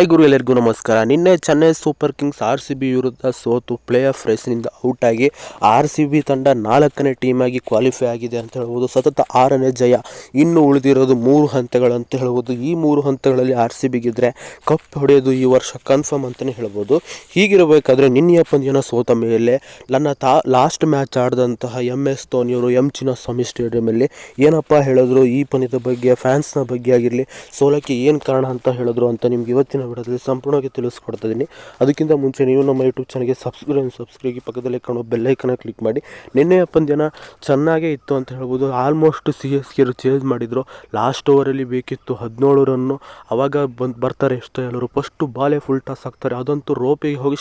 Hi ಗುರು, ಎಲ್ಲರಿಗೂ ನಮಸ್ಕಾರ. ನಿನ್ನೆ Chennai Super Kings R C B ವಿರುದ್ಧ ಸೋತು ಪ್ಲೇ ಆಫ್ ರೇಸ್ನಿಂದ ಔಟ್ ಆಗಿ ಆರ್ ಸಿ ಬಿ ತಂಡ ನಾಲ್ಕನೇ ಟೀಮ್ ಆಗಿ ಕ್ವಾಲಿಫೈ ಆಗಿದೆ ಅಂತ ಹೇಳ್ಬೋದು. ಸತತ ಆರನೇ ಜಯ. ಇನ್ನು ಉಳಿದಿರೋದು ಮೂರು ಅಂತ ಹೇಳ್ಬೋದು. ಈ ಮೂರು ಹಂತಗಳಲ್ಲಿ ಆರ್ ಸಿ ಬಿಗಿದ್ರೆ ಕಪ್ ಹೊಡೆಯೋದು ಈ ವರ್ಷ ಕನ್ಫರ್ಮ್ ಅಂತಲೇ ಹೇಳ್ಬೋದು. ಹೀಗಿರಬೇಕಾದ್ರೆ ನಿನ್ನೆಯ ಪಂದ್ಯನ ಸೋತ ಮೇಲೆ ನನ್ನ ತಾ ಲಾಸ್ಟ್ ಮ್ಯಾಚ್ ಆಡಿದಂತಹ ಎಂ ಎಸ್ ಧೋನಿಯವರು ಎಂ ಚಿನ್ನಸ್ವಾಮಿ ಸ್ಟೇಡಿಯಮಲ್ಲಿ ಏನಪ್ಪ ಹೇಳಿದ್ರು? ಈ ಪಂದ್ಯದ ಬಗ್ಗೆ ಫ್ಯಾನ್ಸ್ನ ಬಗ್ಗೆ ಆಗಿರಲಿ, ಸೋಲಕ್ಕೆ ಏನು ಕಾರಣ ಅಂತ ಹೇಳಿದ್ರು ಅಂತ ನಿಮ್ಗೆ ಇವತ್ತಿನ ವಿಡಿಯೋದಲ್ಲಿ ಸಂಪೂರ್ಣವಾಗಿ ತಿಳಿಸ್ಕೊಡ್ತಾ ಇದ್ದೀನಿ ಅದಕ್ಕಿಂತ ಮುಂಚೆ ನೀವು ನಮ್ಮ ಯೂಟ್ಯೂಬ್ ಚಾನಲ್ಗೆ ಸಬ್ಸ್ಕ್ರೈಬ್ ಸಬ್ಸ್ಕ್ರೈಬ್ ಪಕ್ಕದಲ್ಲಿ ಕಾಣೋ ಬೆಲ್ಲೈಕನ್ನ ಕ್ಲಿಕ್ ಮಾಡಿ. ನಿನ್ನೆ ಪಂದ್ಯನ ಚೆನ್ನಾಗೇ ಇತ್ತು ಅಂತ ಹೇಳ್ಬೋದು. ಆಲ್ಮೋಸ್ಟ್ ಸಿ ಎಸ್ ಕೆರು ಚೇಂಜ್ ಮಾಡಿದರು. ಲಾಸ್ಟ್ ಓವರಲ್ಲಿ ಬೇಕಿತ್ತು ಹದಿನೇಳು ರನ್ನು ಅವಾಗ ಬಂದು ಬರ್ತಾರೆ ಎಷ್ಟು ಎಲ್ಲರೂ. ಫಸ್ಟು ಬಾಲೇ ಫುಲ್ ಟಾಸ್ ಹಾಕ್ತಾರೆ ಅದಂತೂ ರೋಪಿಗೆ ಹೋಗಿ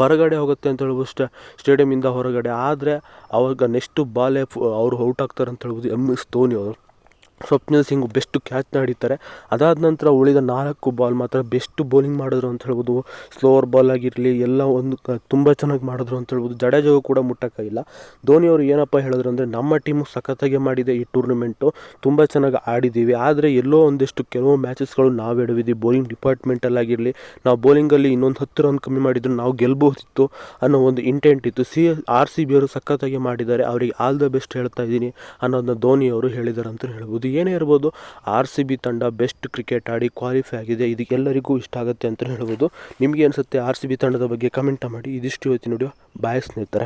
ಹೊರಗಡೆ ಹೋಗುತ್ತೆ ಅಂತ ಹೇಳ್ಬೋದು ಸ್ಟ ಸ್ಟೇಡಿಯಮಿಂದ ಹೊರಗಡೆ. ಆದರೆ ಅವಾಗ ನೆಕ್ಸ್ಟು ಬಾಲೇ ಅವರು ಔಟ್ ಆಗ್ತಾರೆ ಅಂತ ಹೇಳ್ಬೋದು. ಎಂ ಎಸ್ ಧೋನಿ ಅವರು. ಸ್ವಪ್ನಿಲ್ ಸಿಂಗ್ ಬೆಸ್ಟ್ ಕ್ಯಾಚ್ನ ಹಿಡಿತಾರೆ ಅದಾದ ನಂತರ ಉಳಿದ ನಾಲ್ಕು ಬಾಲ್ ಮಾತ್ರ ಬೆಸ್ಟ್ ಬೌಲಿಂಗ್ ಮಾಡಿದ್ರು ಅಂತ ಹೇಳ್ಬೋದು. ಸ್ಲೋವರ್ ಬಾಲ್ ಆಗಿರಲಿ, ಎಲ್ಲ ಒಂದು ತುಂಬ ಚೆನ್ನಾಗಿ ಮಾಡಿದ್ರು ಅಂತ ಹೇಳ್ಬೋದು. ಜಡೇಜಾಗೂ ಕೂಡ ಮುಟ್ಟೋಕ್ಕಾಗಿಲ್ಲ. ಧೋನಿ ಅವರು ಏನಪ್ಪ ಹೇಳಿದ್ರು ಅಂದರೆ, ನಮ್ಮ ಟೀಮು ಸಖತ್ತಾಗಿ ಮಾಡಿದೆ ಈ ಟೂರ್ನಮೆಂಟು. ತುಂಬ ಚೆನ್ನಾಗಿ ಆಡಿದ್ದೀವಿ. ಆದರೆ ಎಲ್ಲೋ ಒಂದಿಷ್ಟು ಕೆಲವು ಮ್ಯಾಚಸ್ಗಳು ನಾವು ಎಡವಿದ್ದೀವಿ ಬೌಲಿಂಗ್ ಡಿಪಾರ್ಟ್ಮೆಂಟಲ್ಲಾಗಿರಲಿ ನಾವು ಬೌಲಿಂಗಲ್ಲಿ ಇನ್ನೊಂದು ಹತ್ತು ರನ್ ಕಮ್ಮಿ ಮಾಡಿದ್ರು, ನಾವು ಗೆಲ್ಬಹುದಿತ್ತು ಅನ್ನೋ ಒಂದು ಇಂಟೆಂಟ್ ಇತ್ತು. ಸಿ ಆರ್ ಸಿ ಬಿ ಅವರು ಸಖತ್ತಾಗಿ ಮಾಡಿದ್ದಾರೆ. ಅವರಿಗೆ ಆಲ್ ದ ಬೆಸ್ಟ್ ಹೇಳ್ತಾ ಇದ್ದೀನಿ ಅನ್ನೋದನ್ನ ಧೋನಿ ಅವರು ಹೇಳಿದ್ದಾರೆ ಅಂತ ಹೇಳ್ಬೋದು. ಏನೇ ಇರ್ಬೋದು, ಆರ್ ಸಿ ಬಿ ತಂಡ ಬೆಸ್ಟ್ ಕ್ರಿಕೆಟ್ ಆಡಿ ಕ್ವಾಲಿಫೈ ಆಗಿದೆ ಇದಕ್ಕೆಲ್ಲರಿಗೂ ಇಷ್ಟ ಆಗುತ್ತೆ ಅಂತ ಹೇಳ್ಬೋದು. ನಿಮಗೆ ಅನಿಸುತ್ತೆ ಆರ್ ಸಿ ಬಿ ತಂಡದ ಬಗ್ಗೆ ಕಮೆಂಟ್ ಮಾಡಿ, ಇದಿಷ್ಟು ಇವತ್ತಿನ ವಿಡಿಯೋ ಬಾಯ್ ಸ್ನೇಹಿತರೆ.